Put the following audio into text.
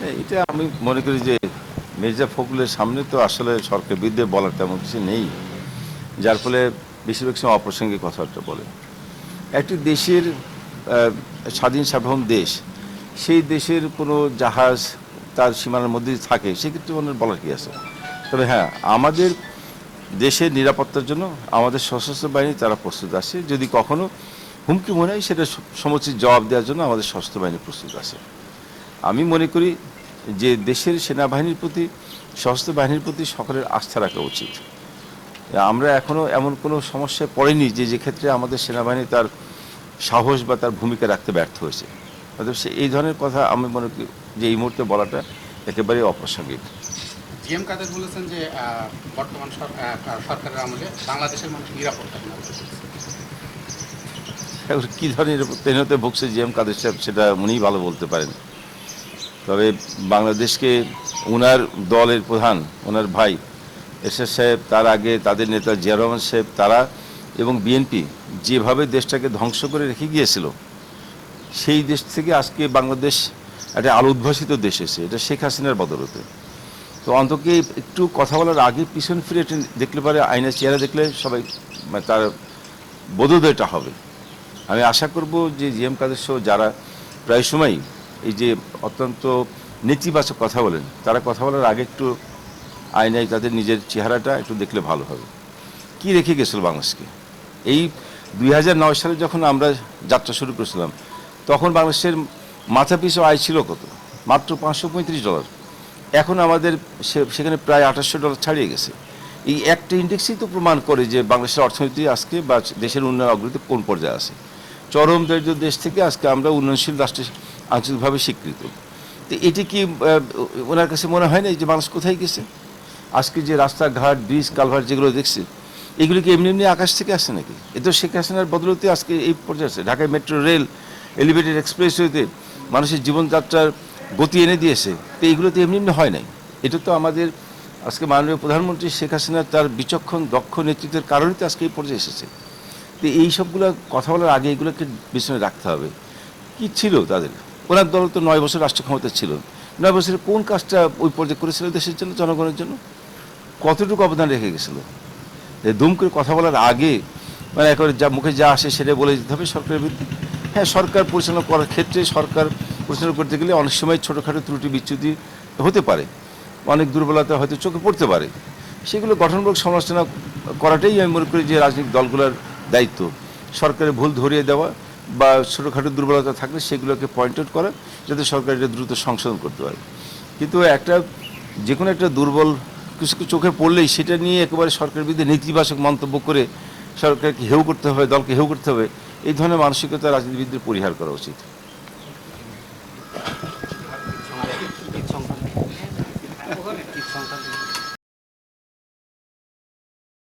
হ্যাঁ, এটা আমি মনে করি যে মির্জা ফখরুলের সামনে তো আসলে সরকার বিরুদ্ধে বলার তেমন কিছু নেই। যার ফলে বেশিরভাগ সময় অপ্রাসঙ্গিক কথাবার্তা বলে। একটি দেশের স্বাধীন সার্বভৌম দেশ সেই দেশের কোনো জাহাজ তার সীমানার মধ্যে থাকে সেক্ষেত্রে ওনার বলার কি আছে? তবে হ্যাঁ আমাদের দেশের নিরাপত্তার জন্য আমাদের সশস্ত্র বাহিনী তারা প্রস্তুত আছে। যদি কখনো হুমকি মনে হয় সেটা সমুচিত জবাব দেওয়ার জন্য আমাদের সশস্ত্র বাহিনী প্রস্তুত আছে। আমি মনে করি যে দেশের সেনাবাহিনীর প্রতি সশস্ত্র বাহিনীর প্রতি সকলের আস্থা রাখা উচিত। আমরা এখনও এমন কোনো সমস্যায় পড়েনি যে যে ক্ষেত্রে আমাদের সেনাবাহিনী তার সাহস বা তার ভূমিকা রাখতে ব্যর্থ হয়েছে। অতএব সে এই ধরনের কথা আমি মনে করি যে এই মুহূর্তে বলাটা একেবারেই অপ্রাসঙ্গিক। জিএম কাদের বলেছেন যে বর্তমান সরকারের আমলে বাংলাদেশের মানুষ নিরাপত্তা না এখন কী ধরনের তেনতে ভুগছে জি এম কাদের সাহেব সেটা উনিই ভালো বলতে পারেন। তবে বাংলাদেশকে ওনার দলের প্রধান ওনার ভাই এরশাদ সাহেব, তার আগে তাদের নেতা জিয়া রহমান সাহেব, তারা এবং বিএনপি যেভাবে দেশটাকে ধ্বংস করে রেখে গিয়েছিল, সেই দেশ থেকে আজকে বাংলাদেশ একটা আলো উদ্ভাসিত দেশ এসে এটা শেখ হাসিনার বদলতে। তো অন্তকে একটু কথা বলার আগে পিছন ফিরে দেখলে পারে আইনের চেহারা দেখলে সবাই মানে তার বোধোদয়টা হবে। আমি আশা করব যে জিএম কাদের সহ যারা প্রায় সময় এই যে অত্যন্ত নেতিবাচক কথা বলেন, তারা কথা বলার আগে একটু আয়নায় তাদের নিজের চেহারাটা একটু দেখলে ভালো হবে। কি রেখে গেছিল বাংলাদেশকে? এই দুই হাজার নয় সালে যখন আমরা যাত্রা শুরু করেছিলাম, তখন বাংলাদেশের মাথা পিছু আয় ছিল কত? মাত্র পাঁচশো পঁয়ত্রিশ ডলার। এখন আমাদের সেখানে প্রায় আঠাশশো ডলার ছাড়িয়ে গেছে। এই একটা ইন্ডেক্সই তো প্রমাণ করে যে বাংলাদেশের অর্থনীতি আজকে বা দেশের উন্নয়ন অগ্রগতি কোন পর্যায়ে আছে। চরম দরিদ্র দেশ থেকে আজকে আমরা উন্নয়নশীল রাষ্ট্রে আঞ্চলিকভাবে স্বীকৃত। তো এটি কি ওনার কাছে মনে হয় না যে মানুষ কোথায় গেছে? আজকে যে রাস্তাঘাট, ব্রিজ কালভার যেগুলো দেখছে, এগুলো কি এমনি এমনি আকাশ থেকে আসছে নাকি? এ তো শেখ হাসিনার বদলতে আজকে এই পর্যায়ে আছে ঢাকায় মেট্রো, রেল, এলিভেটেড এক্সপ্রেসওয়েতে মানুষের জীবনযাত্রার গতি এনে দিয়েছে। তো এইগুলো তো এমনি এমনি হয় নাই। এটা তো আমাদের আজকে মাননীয় প্রধানমন্ত্রী শেখ হাসিনা তার বিচক্ষণ, দক্ষ নেতৃত্বের কারণে তো আজকে এই পর্যায়ে এসেছে। তো এই সবগুলো কথা বলার আগে এগুলোকে পিছনে রাখতে হবে। কি ছিল তাদের? ওনার দল তো নয় বছর রাষ্ট্র ক্ষমতা ছিল। নয় বছরে কোন কাজটা ওই পর্যায়ে করেছিল দেশের জন্য, জনগণের জন্য? কতটুকু অবদান রেখে গেছিল? দুম করে কথা বলার আগে মানে একেবারে যা মুখে যা আসে সেটা বলে দিতে হবে সরকারের বিরুদ্ধে। হ্যাঁ সরকার পরিচালনা করার ক্ষেত্রে সরকার পরিচালনা করতে গেলে অনেক সময় ছোটোখাটো ত্রুটি বিচ্যুতি হতে পারে। অনেক দুর্বলতা হয়তো চোখে পড়তে পারে। সেগুলো গঠনমূলক সমালোচনা করাটাই আমি মনে করি যে রাজনৈতিক দলগুলোর দায়িত্ব। সরকারের ভুল ধরিয়ে দেওয়া বা ছোটোখাটো দুর্বলতা থাকলে সেগুলোকে পয়েন্ট আউট করা যাতে সরকার এটা দ্রুত সংশোধন করতে পারে। কিন্তু একটা যে কোনো একটা দুর্বল কিছু চোখে পড়লেই সেটা নিয়ে একেবারে সরকারের বিরুদ্ধে নেতিবাচক মন্তব্য করে সরকারকে হেউ করতে হবে, দলকে হেউ করতে হবে, এই ধরনের মানসিকতা রাজনীতিবিদদের পরিহার করা উচিত।